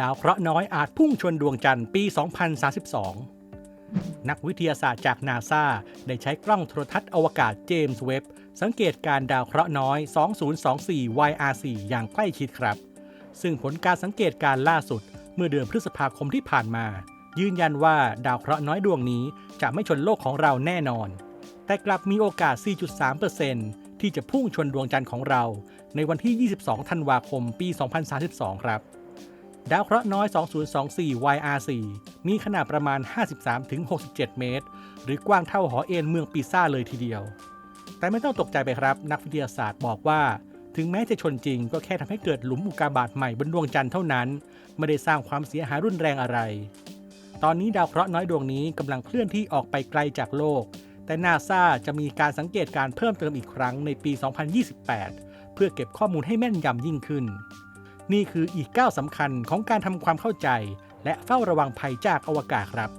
ดาวเคราะห์น้อยอาจพุ่งชนดวงจันทร์ปี 2032 นักวิทยาศาสตร์จากนาซาได้ใช้กล้องโทรทัศน์อวกาศเจมส์เว็บ สังเกตการดาวเคราะห์น้อย 2024 YRC อย่างใกล้ชิดครับ ซึ่งผลการสังเกตการล่าสุด เมื่อเดือนพฤษภาคมที่ผ่านมา ยืนยันว่าดาวเคราะห์น้อยดวงนี้จะไม่ชนโลกของเราแน่นอน แต่กลับมีโอกาส 4.3%ที่จะพุ่งชนดวงจันทร์ของเรา ในวันที่ 22 ธันวาคม ปี 2032 ครับ ดาวเคราะห์น้อย 2024 YRC มีขนาดประมาณ 53-67 เมตร หรือกว้างเท่าหอเอ็นเมืองปิซ่าเลยทีเดียว แต่ไม่ต้องตกใจไปครับ นักวิทยาศาสตร์บอกว่า ถึงแม้จะชนจริงก็แค่ทำให้เกิดหลุมอุกกาบาตใหม่บนดวงจันทร์เท่านั้น ไม่ได้สร้างความเสียหายรุนแรงอะไร ตอนนี้ดาวเคราะห์น้อยดวงนี้กำลังเคลื่อนที่ออกไปไกลจากโลก แต่นาซาจะมีการสังเกตการเพิ่มเติมอีกครั้งในปี 2028 เพื่อเก็บข้อมูลให้แม่นยำยิ่งขึ้น นี่คืออีกก้าวสำคัญของการทำความเข้าใจ และเฝ้าระวังภัยจากอวกาศครับ